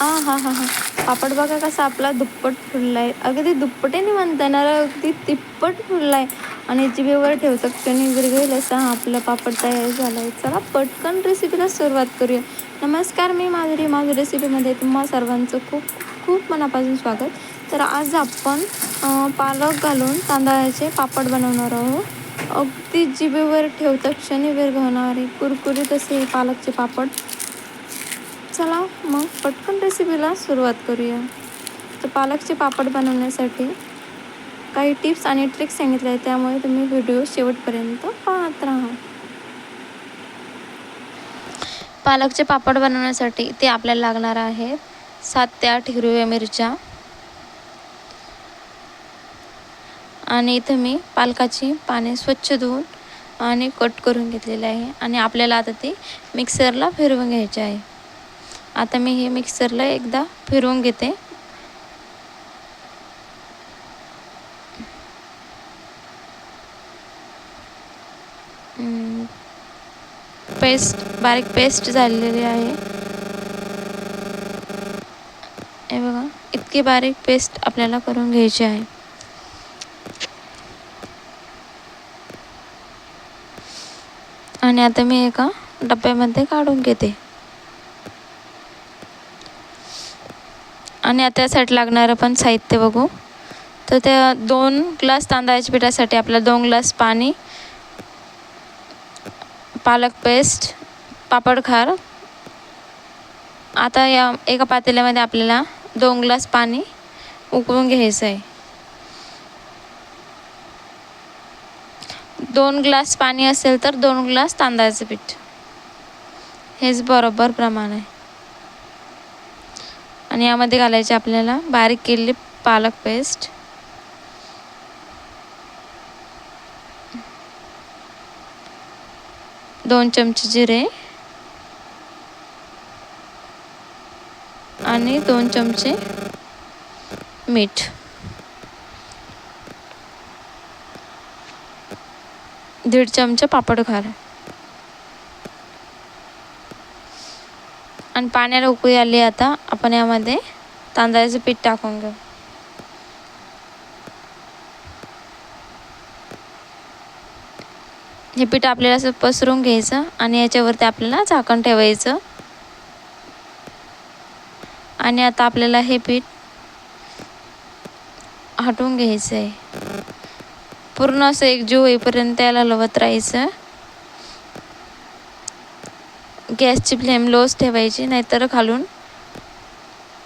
आ हा हा हा. पापड बघा कसा आपला दुप्पट फुलला आहे अगदी दुप्पटेने म्हणता येणार अगदी तिप्पट फुलला आहे आणि जिभेवर ठेवतं क्षणी विरघळेल असा हा आपला पापड तयार झाला आहे चला पटकन रेसिपीला सुरुवात करूया. नमस्कार मी माधुरी. माझ्या रेसिपीमध्ये तुम्हा सर्वांचं खूप खूप मनापासून स्वागत. तर आज आपण पालक घालून तांदळाचे पापड बनवणार आहोत. अगदी जिभेवर ठेवता क्षणी विरघळणारे कुरकुरीत असे पालकचे पापड. चला मग पटकन रेसिपीला सुरुवात करूया. तर पालकचे पापड बनवण्यासाठी काही टिप्स आणि ट्रिक्स सांगितले आहेत त्यामुळे तुम्ही व्हिडिओ शेवटपर्यंत पाहत राहा. पालकचे पापड बनवण्यासाठी ते आपल्याला लागणार आहे सात ते आठ हिरव्या मिरच्या. आणि इथं मी पालकाची पाने स्वच्छ धुवून आणि कट करून घेतलेले आहे. आणि आपल्याला आता ते मिक्सरला फिरवून घ्यायचे आहे. आता मी हे मिक्सरला एकदा फिरवून घेते. पेस्ट बारीक पेस्ट झालेली आहे. हे बघा इतकी बारीक पेस्ट आपल्याला करून घ्यायची आहे. आणि आता मी एका डब्यामध्ये काढून घेते. आणि त्यासाठी लागणारं पण साहित्य बघू. तर त्या दोन ग्लास तांदळाच्या पिठासाठी आपल्याला दोन ग्लास पाणी पालक पेस्ट पापड खार. आता या एका पातेल्यामध्ये आपल्याला दोन ग्लास पाणी उकळून घ्यायचं आहे. दोन ग्लास पाणी असेल तर दोन ग्लास तांदळाचं पीठ. हेच बरोबर प्रमाण आहे. आणि यामध्ये घालायचे आपल्याला बारीक केलेली पालक पेस्ट. दोन चमचे जिरे. आणि दोन चमचे मीठ. दीड चमचा पापड खार. आणि पाण्याला उकळी आली आता. आपण यामध्ये तांदळाचं पीठ टाकून घेऊ. हे पीठ आपल्याला असं पसरून घ्यायचं आणि याच्यावरती आपल्याला झाकण ठेवायचं. आणि आता आपल्याला हे पीठ हटवून घ्यायचं आहे पूर्ण असं एकजीव होईपर्यंत याला लवत राहायचं. गॅसची फ्लेम लोच ठेवायची नाहीतर खालून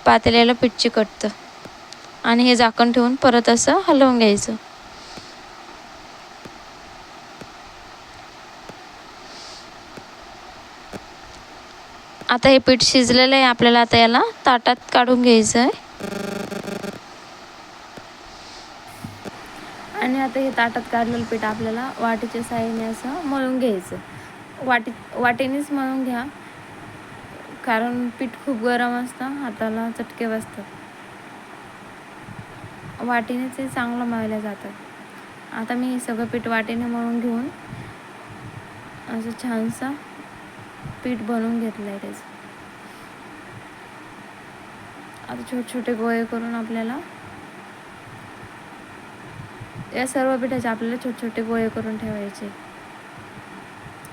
पातेल्याला पीठ चिकटतं आणि हे झाकण ठेवून परत असं हलवून घ्यायचं. आता हे पीठ शिजलेलं आहे आपल्याला आता याला ताटात काढून घ्यायचं आहे. आणि आता हे ताटात काढलेलं पीठ आपल्याला वाटीच्या साह्याने असं मळून घ्यायचं. वाटी वाटेनेच मळून घ्या. कारण पीठ खूप गरम असतं हाताला चटके बसतात. वाटेनेच हे चांगलं मळल्या जातात. आता मी हे सगळं पीठ वाटीने मळून घेऊन असं छानसं पीठ बनवून घेतलं आहे त्याचं. आता छोटे छोटे गोळे करून आपल्याला या सर्व पिठाचे आपल्याला छोटे छोटे गोळे करून ठेवायचे.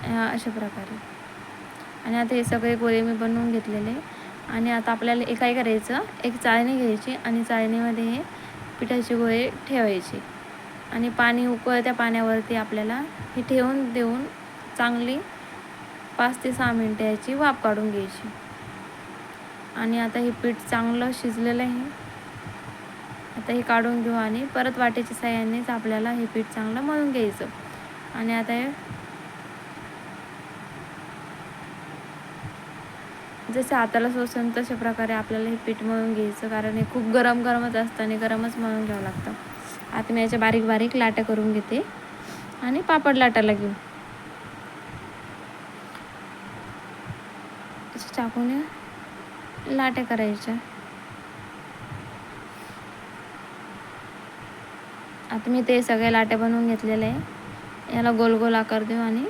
अशा प्रकारे. आणि आता हे सगळे गोळे मी बनवून घेतलेले. आणि आता आपल्याला एक काय करायचं एक चाळणी घ्यायची आणि चाळणीमध्ये हे पिठाचे गोळे ठेवायचे. आणि पाणी उकळत्या पाण्यावरती आपल्याला हे ठेवून देऊन चांगली पाच ते सहा मिनटं याची वाफ काढून घ्यायची. आणि आता हे पीठ चांगलं शिजलेलं आहे. आता हे काढून घेऊ आणि परत वाटेच्या साह्यानेच आपल्याला हे पीठ चांगलं मळून घ्यायचं. आणि आता हे जसे हाताला सोसन तशा प्रकारे आपल्याला हे पीठ मळून घ्यायचं कारण हे खूप गरम गरमच असतं आणि गरमच मळून घ्यावं लागतं. आता मी याच्या बारीक बारीक लाटा करून घेते आणि पापड लाटायला घेऊ. चाकूने लाट्या करायच्या. आता मी ते सगळे लाट्या बनवून घेतलेले आहे. याला गोल गोल आकार देऊ आणि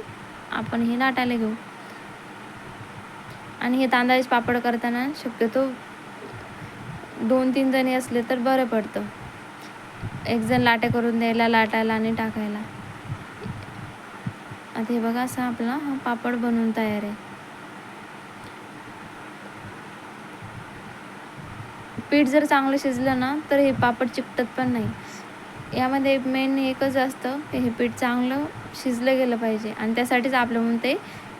आपण हे लाटायला घेऊ. आणि हे तांदळाचे पापड करताना शक्यतो दोन तीन जणी असले तर बरं पडतं. एक जण लाटे करून द्यायला लाटायला आणि टाकायला. आता हे बघा असा आपला हा पापड बनवून तयार आहे. पीठ जर चांगलं शिजलं ना तर हे पापड चिकटत पण नाही. यामध्ये मेन एकच असतं की हे पीठ चांगलं शिजलं गेलं पाहिजे. आणि त्यासाठीच आपलं म्हणून ते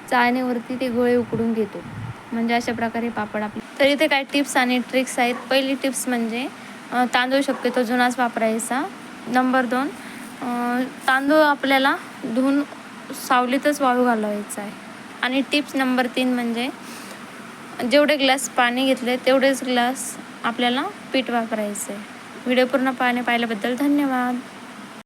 चाळणीवरती ते गोळे उकडून घेतो. म्हणजे अशा प्रकारे पापड आपले. तर इथे काही टिप्स आणि ट्रिक्स आहेत. पहिली टिप्स म्हणजे तांदूळ शक्यतो जुनाच वापरायचा. नंबर दोन तांदूळ आपल्याला धुवून सावलीतच वाळू घालवायचा आहे. आणि टिप्स नंबर तीन म्हणजे जेवढे ग्लास पाणी घेतले तेवढेच ग्लास आपल्याला पीठ वापरायचं आहे व्हिडिओ पूर्ण पाहणे पाहिल्याबद्दल धन्यवाद.